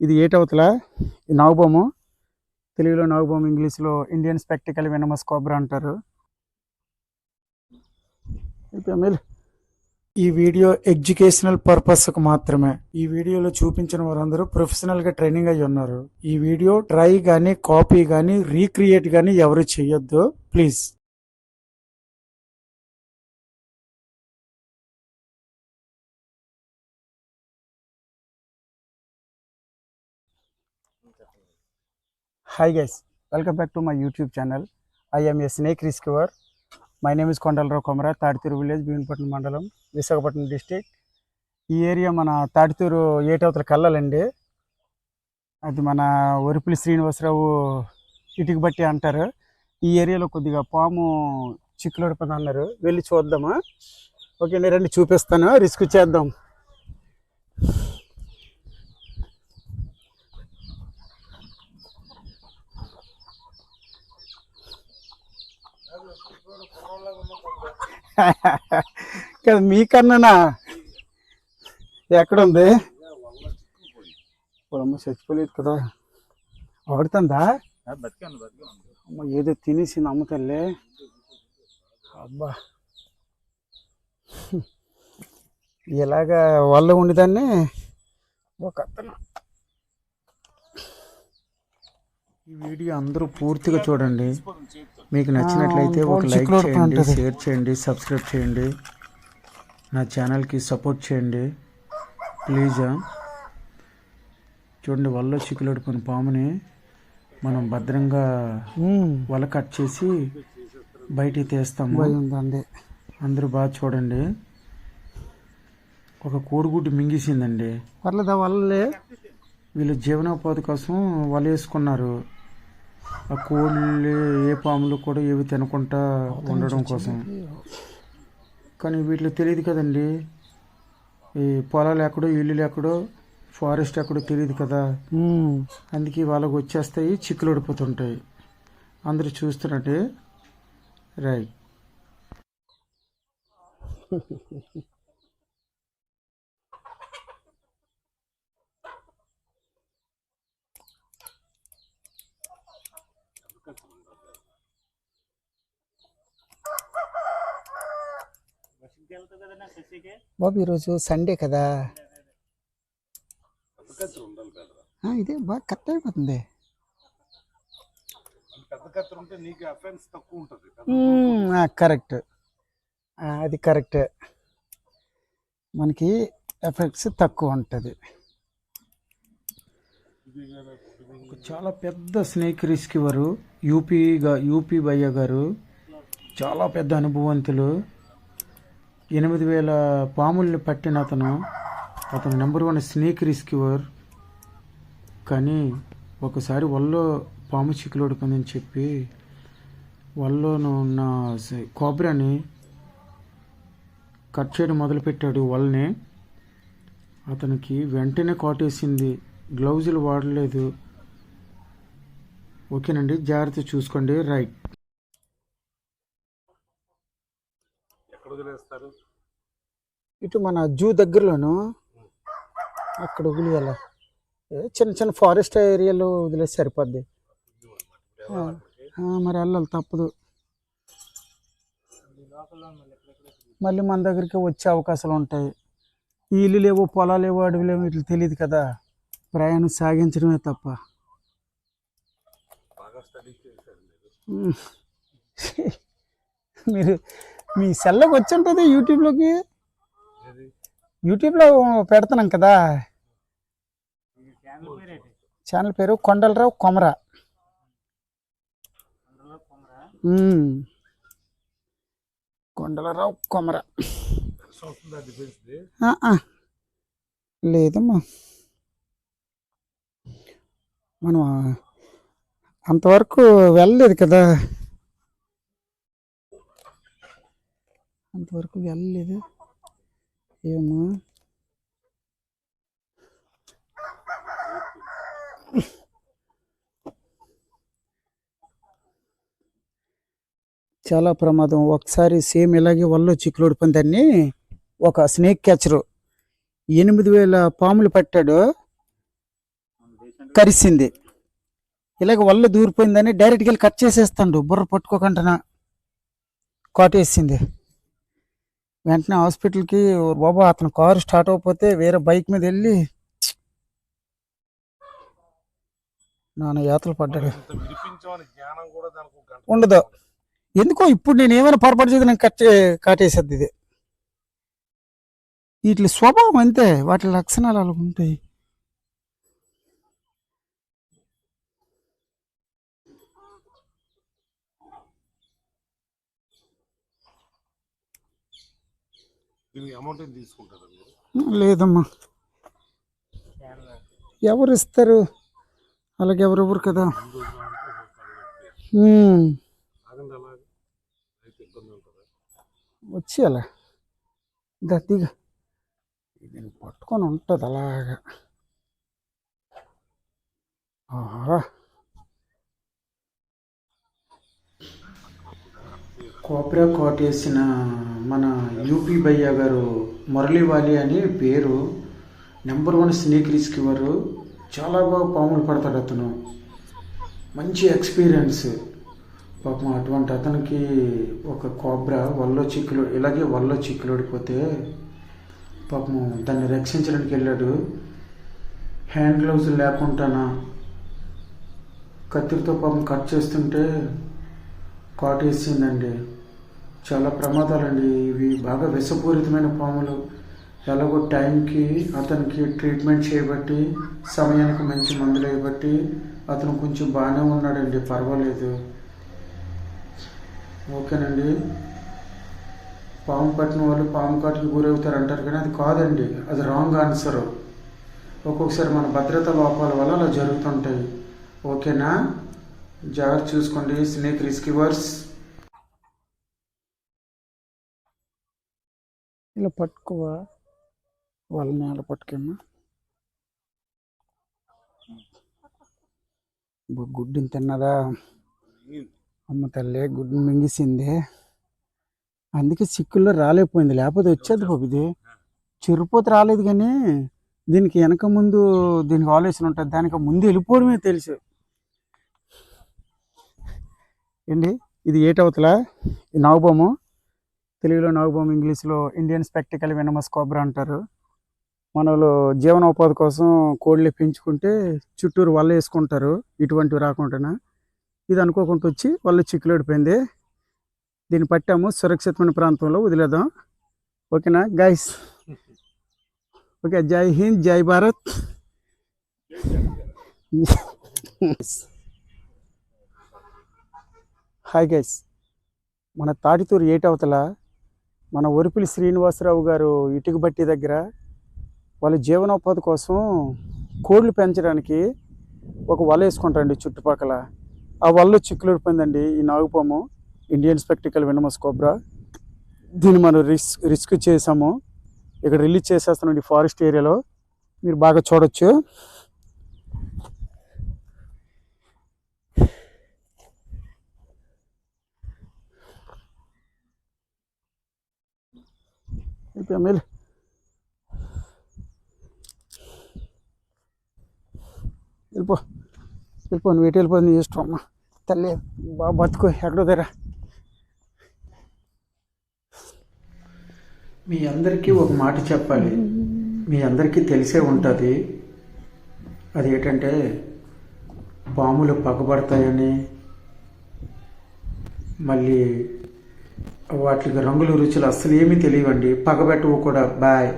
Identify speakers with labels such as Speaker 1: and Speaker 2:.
Speaker 1: ఇది ఏటవతల? ఈ తెలుగులో నాగుబొమ్మ ఇంగ్లీష్లో ఇండియన్ స్పెక్టికల్ వెనమస్ కోబ్రా అంటారు. ఈ వీడియో ఎడ్యుకేషనల్ పర్పస్కు మాత్రమే. ఈ వీడియోలో చూపించిన వారందరూ ప్రొఫెషనల్గా ట్రైనింగ్ అయి ఉన్నారు. ఈ వీడియో ట్రై కానీ కాపీ కానీ రీక్రియేట్ కానీ ఎవరు చేయొద్దు. Please. Hi guys welcome back to my YouTube channel I am a snake rescuer my name is Kondalarao Komara Taditur village Bheemapatnam మండలం విశాఖపట్నం డిస్టిక్ ఈ ఏరియా మన తాడితూరు ఏటవతల కల్లలండి అది మన ఒరిపిలి శ్రీనివాసరావు ఇటుకు బట్టి అంటారు. ఈ ఏరియాలో కొద్దిగా పాము చిక్కులడిపోతుంది అన్నారు వెళ్ళి చూద్దామా? ఓకే అండి రండి చూపిస్తాను. రిస్క్ చేద్దాం. కదా మీకన్నానా ఎక్కడుంది? అమ్మ చచ్చిపోలేదు కదా. ఆడుతుందా? అమ్మ ఏదో తినేసింది అమ్మ తల్లి. అబ్బా. ఇలాగా వల్ల ఉండేదాన్ని? ఒక అతను ఈ వీడియో అందరూ పూర్తిగా చూడండి. మీకు నచ్చినట్లయితే ఒక లైక్ చేయండి. షేర్ చేయండి సబ్స్క్రైబ్ చేయండి. నా ఛానల్కి సపోర్ట్ చేయండి. ప్లీజ్. చూడండి వల్ల చిక్కులడుకున్న పాముని మనం భద్రంగా వల కట్ చేసి బయటికి తీస్తాము. అందరూ బాగా చూడండి. ఒక కోడిగుడ్డు మింగేసిందండి.
Speaker 2: పర్లేదా వాళ్ళే
Speaker 1: వీళ్ళు జీవనోపాధి కోసం వల వేసుకున్నారు ఆ కోళ్ళు ఏ పాములు కూడా ఏవి తినకుండా ఉండడం కోసం. కానీ వీటిలో తెలియదు కదండి. ఈ పొలాలు ఎక్కడో ఇల్లులు ఎక్కడో ఫారెస్ట్ ఎక్కడో తెలియదు కదా. అందుకే వాళ్ళకి వచ్చేస్తాయి చిక్కులు ఓడిపోతుంటాయి అందరూ చూస్తున్నట్టే. రైట్. బాబు ఈరోజు సండే కదా. ఇదే బాగా కరెక్ట్ అయిపోతుంది. కరెక్ట్. అది కరెక్ట్. మనకి ఎఫెక్ట్స్ తక్కువ ఉంటుంది. చాలా పెద్ద స్నేక్ రిస్కివరు యూపీగా యూపీ భయ్య గారు. చాలా పెద్ద అనుభవంతులు. ఎనిమిది వేల పాముల్ని పట్టిన అతను అతను నెంబర్ వన్ స్నేక్ రిస్క్యూవర్ కానీ ఒకసారి వల్లో పాము చిక్కులోడుకుందని చెప్పి వల్లోను ఉన్న కోబ్రాని కట్ చేయడం మొదలుపెట్టాడు వల్ని. అతనికి వెంటనే కాటేసింది గ్లౌజులు వాడలేదు. ఓకేనండి జాగ్రత్త చూసుకోండి రైట్
Speaker 2: ఎక్కడ వదిలేస్తారు?
Speaker 1: ఇటు మన జూ దగ్గరలోను అక్కడ వదిలేయాల. చిన్న చిన్న ఫారెస్ట్ ఏరియాలో వదిలేసి సరిపోద్ది. మరి వెళ్ళాలి తప్పదు. మళ్ళీ మన దగ్గరికి వచ్చే అవకాశాలు ఉంటాయి. ఇల్లు లేవో పొలాలు లేవో అడవులేవో ఇట్లా తెలియదు కదా. ప్రయాణం సాగించడమే తప్ప.
Speaker 2: మీరు
Speaker 1: మీ సెల్లోకి వచ్చి ఉంటుంది యూట్యూబ్లోకి? యూట్యూబ్లో పెడుతున్నాం కదా. ఛానల్ పేరు కొండలరావు కొమర. కొండలరావు కొమర. లేదమ్మా. మనం అంతవరకు వెళ్ళలేదు కదా. అంతవరకు వెళ్ళలేదు. ఏమో. చాలా ప్రమాదం. ఒకసారి సేమ్ ఇలాగే వల్ల చిక్కులోడి పందాన్ని ఒక స్నేక్ క్యాచరు ఎనిమిది వేల పాములు పట్టాడు. కరిసింది. ఇలాగ వల్ల దూరిపోయిందని డైరెక్ట్గా వెళ్ళి కట్ చేసేస్తాడు. బుర్ర పట్టుకోకుండా కాటేసింది. వెంటనే హాస్పిటల్కి బాబా అతను కారు స్టార్ట్ అవ్వకపోతే వేరే బైక్ మీద వెళ్ళి నాన్న యాతలు పడ్డాడు. ఉండదు. ఎందుకో ఇప్పుడు నేను ఏమైనా పొరపాటు చేసి నేను కట్ కాటేసేది ఇది. వీటి స్వభావం అంతే వాటి లక్షణాలు అలా ఉంటాయి.
Speaker 2: దీనికి అమౌంట్ ఏం తీసుకుంటారు మీరు?
Speaker 1: లేదమ్మా. ఎవరు ఇస్తారు? అలాగే ఎవరెవరు కదా. ఉమ్,
Speaker 2: ఆగండి అలాగే అయితే ఇబ్బంది ఉంటుందా?
Speaker 1: వచ్చి అలా దత్తిగా దీన్ని పట్టుకొని ఉంటుంది అలాగా. ఆహా. కోబ్రా కోట్ వేసిన మన యూపీ భయ్య గారు మురళీవాలి అని పేరు. నెంబర్ వన్ స్నేక్ రిస్క్ చాలా బాగా పాములు పడతాడు అతను. మంచి ఎక్స్పీరియన్స్ పాపం అటువంటి అతనికి ఒక కోబ్రా వల్లో చిక్కులు ఇలాగే వల్లో చిక్కులోడిపోతే పాపం దాన్ని రక్షించడానికి వెళ్ళాడు. హ్యాండ్ గ్లౌజ్ లేకుండానా కత్తిరితో పాపం కట్ చేస్తుంటే కాటేసిందండి చాలా ప్రమాదాలండి. ఇవి బాగా విషపూరితమైన పాములు. ఎలాగో టైంకి అతనికి ట్రీట్మెంట్ చేయబట్టి సమయానికి మంచి మందులు వేయబట్టి అతను కొంచెం బాగానే ఉన్నాడండి. పర్వాలేదు. ఓకేనండి. పాము పట్టిన వాళ్ళు పాము కాటుకి గురవుతారు అంటారు కానీ అది కాదండి. అది రాంగ్ ఆన్సర్. ఒక్కొక్కసారి మన భద్రత లోపాల వల్ల అలా జరుగుతుంటాయి. ఓకేనా? జాగ్రత్త చూసుకోండి. స్నేక్ రిస్కివర్స్ ఇలా పట్టుకోవా? వాళ్ళ నేల పట్టుకోమ్మా. గుడ్డుని తిన్నదా? అమ్మ తల్లి గుడ్డు మింగిసింది. అందుకే సిక్కుల్లో రాలేకపోయింది. లేకపోతే వచ్చేది బాబు ఇది. చెరిపోతే రాలేదు కానీ దీనికి వెనక ముందు దీనికి ఆలోచన ఉంటుంది. దానికి ముందు వెళ్ళిపోవడమే తెలుసు. ఏంటి? ఇది ఏటవుతలా? ఈ నాగబొమ్మ? తెలుగులో నాగబొమ్మ ఇంగ్లీష్లో ఇండియన్ స్పెక్టికల్ వినమస్ కోబ్రా అంటారు. మనలో జీవనోపాధి కోసం కోళ్ళు పెంచుకుంటే చుట్టూరు వల్ల వేసుకుంటారు ఇటువంటివి రాకుండా ఇది అనుకోకుండా వచ్చి వల్ల చిక్కులుడిపోయింది దీన్ని పట్టాము సురక్షితమైన ప్రాంతంలో వదిలేదాం ఓకేనా గైస్ ఓకే జై హింద్ జై భారత్. హాయ్ గైస్ మన తాటితూరు ఏటవతల మన ఒరిపిలి శ్రీనివాసరావు గారు ఇటుక బట్టి దగ్గర వాళ్ళ జీవనోపాధి కోసం కోళ్ళు పెంచడానికి ఒక వల వేసుకుంటారండి చుట్టుపక్కల. ఆ వలలో చిక్కులుడిపోయిందండి ఈ నాగుపాము ఇండియన్ స్పెక్టికల్ వినమస్ కోబ్రా. దీన్ని మనం రిస్క్ రిస్క్ చేసాము. ఇక్కడ రిలీజ్ చేసేస్తున్నాం ఈ ఫారెస్ట్ ఏరియాలో. మీరు బాగా చూడొచ్చు. వెళ్ళిపోయాం వెళ్ళి వెళ్ళిపో వెళ్ళిపో నువ్వు ఎటు వెళ్ళిపో నీ ఇష్టం అమ్మా తల్లి బాగా బతుకు ఎక్కడో దగ్గర మీ అందరికీ ఒక మాట చెప్పాలి. మీ అందరికీ తెలిసే ఉంటుంది. అది ఏంటంటే పాములు పగబడతాయని మళ్ళీ వాటికి రంగులు రుచులు అస్సలు ఏమీ తెలియవండి. పగబెట్టవు కూడా. బాయ్.